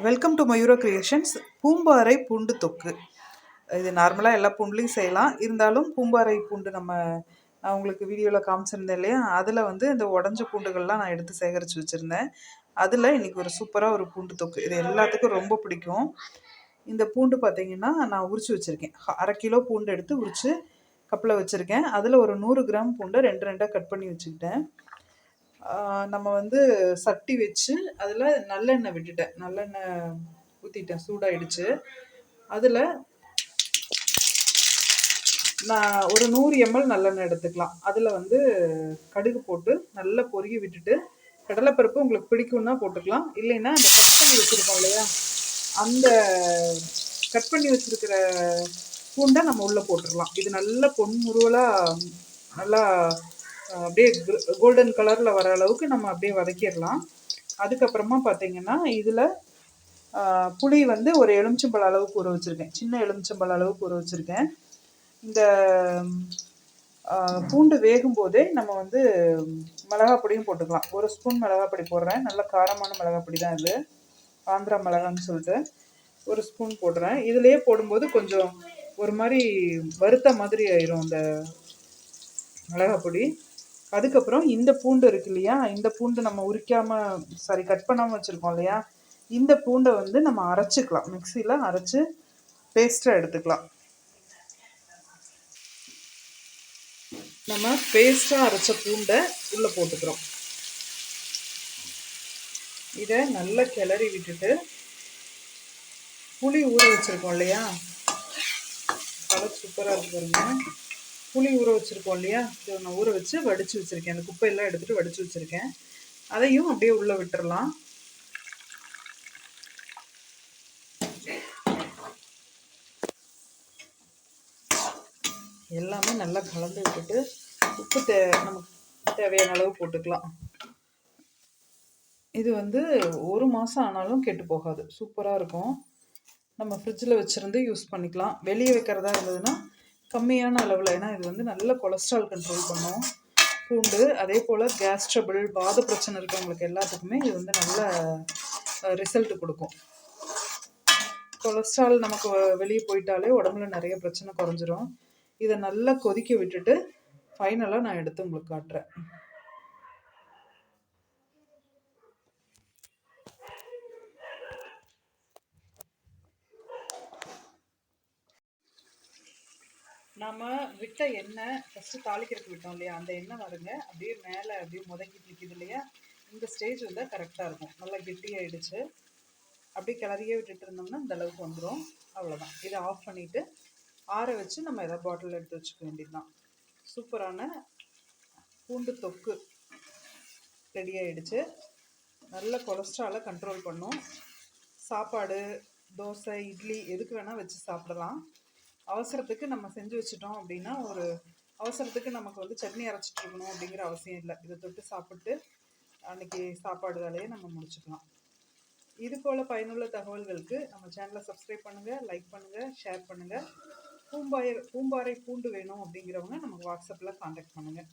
Welcome to Mayura creations Poombarai பூண்டு தொக்கு. இது நார்மலாக எல்லா பூண்டுலேயும் செய்யலாம். இருந்தாலும் பூம்பாறை பூண்டு நம்ம நான் உங்களுக்கு வீடியோவில் காமிச்சிருந்தேன் இல்லையா? அதில் வந்து இந்த உடஞ்ச பூண்டுகள்லாம் நான் எடுத்து சேகரித்து வச்சுருந்தேன். அதில் இன்றைக்கி ஒரு சூப்பராக ஒரு பூண்டு தொக்கு. இது எல்லாத்துக்கும் ரொம்ப பிடிக்கும். இந்த பூண்டு பார்த்தீங்கன்னா நான் உரித்து வச்சுருக்கேன். அரை கிலோ பூண்டு எடுத்து உரித்து கப்பில் வச்சுருக்கேன். அதில் ஒரு நூறு கிராம் பூண்டை ரெண்டு ரெண்டாக கட் பண்ணி வச்சுக்கிட்டேன். நம்ம வந்து சட்டி வச்சு அதில் நல்லெண்ணெய் விட்டுட்டேன். நல்லெண்ணெய் ஊற்றிட்டேன் சூடாயிடுச்சு. அதில் நான் ஒரு நூறு எம்எல் நல்லெண்ணெய் எடுத்துக்கலாம். அதில் வந்து கடுகு போட்டு நல்லா பொறுகி விட்டுட்டு கடலைப்பருப்பு உங்களுக்கு பிடிக்கும்னா போட்டுக்கலாம். இல்லைன்னா அந்த கட் பண்ணி வச்சுருக்கோம் இல்லையா? அந்த கட் பண்ணி வச்சுருக்கிற பூண்டை நம்ம உள்ளே போட்டுடலாம். இது நல்ல பொன்முருவலாக நல்லா அப்படியே கோல்டன் கலரில் வர அளவுக்கு நம்ம அப்படியே வதக்கிடலாம். அதுக்கப்புறமா பார்த்தீங்கன்னா இதில் புளி வந்து ஒரு எலுமிச்சம்பழ அளவுக்கு ஊற வச்சுருக்கேன். சின்ன எலுமிச்சம்பழ அளவுக்கு ஊற வச்சுருக்கேன். இந்த பூண்டு வேகும் போதே நம்ம வந்து மிளகா பொடியும் போட்டுக்கலாம். ஒரு ஸ்பூன் மிளகா பொடி போடுறேன். நல்ல காரமான மிளகா பொடி தான் இது. ஆந்திரா மிளகான்னு சொல்லிட்டு ஒரு ஸ்பூன் போடுறேன். இதுலேயே போடும்போது கொஞ்சம் ஒரு மாதிரி வறுத்த மாதிரி ஆயிரும் அந்த மிளகா பொடி. அதுக்கப்புறம் இந்த பூண்டு இருக்கு இல்லையா? இந்த பூண்டு நம்ம உரிக்காம சாரி கட் பண்ணாமல் வச்சுருக்கோம் இல்லையா? இந்த பூண்டை வந்து நம்ம அரைச்சிக்கலாம். மிக்சியில் அரைச்சு பேஸ்ட்டாக எடுத்துக்கலாம். நம்ம பேஸ்ட்டாக அரைச்ச பூண்டை உள்ளே போட்டுக்கிறோம். இதை நல்லா கிளறி விட்டுட்டு புளி ஊற வச்சுருக்கோம் இல்லையா? கலர் சூப்பராக இருக்கு பாருங்க. புளி ஊற வச்சுருக்கோம் இல்லையா? நான் ஊற வச்சு வடித்து வச்சுருக்கேன். அந்த குப்பையெல்லாம் எடுத்துகிட்டு வடித்து வச்சுருக்கேன். அதையும் அப்படியே உள்ளே விட்டுறலாம். எல்லாமே நல்லா கலந்து விட்டுட்டு உப்பு தே நமக்கு தேவையான அளவு போட்டுக்கலாம். இது வந்து ஒரு மாதம் ஆனாலும் கெட்டு போகாது. சூப்பராக இருக்கும். நம்ம ஃப்ரிட்ஜில் வச்சுருந்து யூஸ் பண்ணிக்கலாம். வெளியே வைக்கிறதா இருந்ததுன்னா கம்மியான அளவில். ஏன்னா இது வந்து நல்ல கொலஸ்ட்ரால் கண்ட்ரோல் பண்ணும். பூண்டு அதே போல் கேஸ் ட்ரபிள் வாத பிரச்சனை இருக்கவங்களுக்கு எல்லாத்துக்குமே இது வந்து நல்ல ரிசல்ட் கொடுக்கும். கொலஸ்ட்ரால் நமக்கு வெளியே போயிட்டாலே உடம்புல நிறைய பிரச்சனை குறைஞ்சிரும். இதை நல்லா கொதிக்க விட்டுட்டு ஃபைனலாக நான் எடுத்து உங்களுக்கு காட்டுறேன். நாம விட்ட எண்ணெய் ஃபஸ்ட்டு தாளிக்கிறதுக்கு விட்டோம் இல்லையா? அந்த எண்ணெய் வருங்க அப்படியே மேலே அப்படியே முதக்கிட்டு நிற்கிது இல்லையா? இந்த ஸ்டேஜ் வந்து கரெக்டாக இருக்கும். நல்லா கெட்டியாயிடுச்சு அப்படியே கிளறியே விட்டுட்டு இருந்தோம்னா இந்த அளவுக்கு வந்துடும் அவ்வளோதான் இதை ஆஃப் பண்ணிவிட்டு ஆற வச்சு நம்ம எதாவது பாட்டில் எடுத்து வச்சுக்க வேண்டியதுதான். சூப்பரான பூண்டு தொக்கு ரெடி ஆகிடுச்சு நல்ல கொலஸ்ட்ராலை கண்ட்ரோல் பண்ணும். சாப்பாடு தோசை இட்லி எதுக்கு வேணால் வச்சு சாப்பிடலாம். அவசரத்துக்கு நம்ம செஞ்சு வச்சுட்டோம் அப்படின்னா ஒரு அவசரத்துக்கு நமக்கு வந்து சட்னி அரைச்சிட்டு இருக்கணும் அப்படிங்கிற அவசியம் இல்லை. இதை தொட்டு சாப்பிட்டு அன்னைக்கு சாப்பாடு வேலையை நம்ம முடிச்சுக்கலாம். இது போல் பயனுள்ள தகவல்களுக்கு நம்ம சேனலை சப்ஸ்கிரைப் பண்ணுங்கள் லைக் பண்ணுங்கள் ஷேர் பண்ணுங்கள் பூம்பாயர் பூம்பாறை பூண்டு வேணும் அப்படிங்கிறவங்க நமக்கு வாட்ஸ்அப்பில் காண்டாக்ட் பண்ணுங்கள்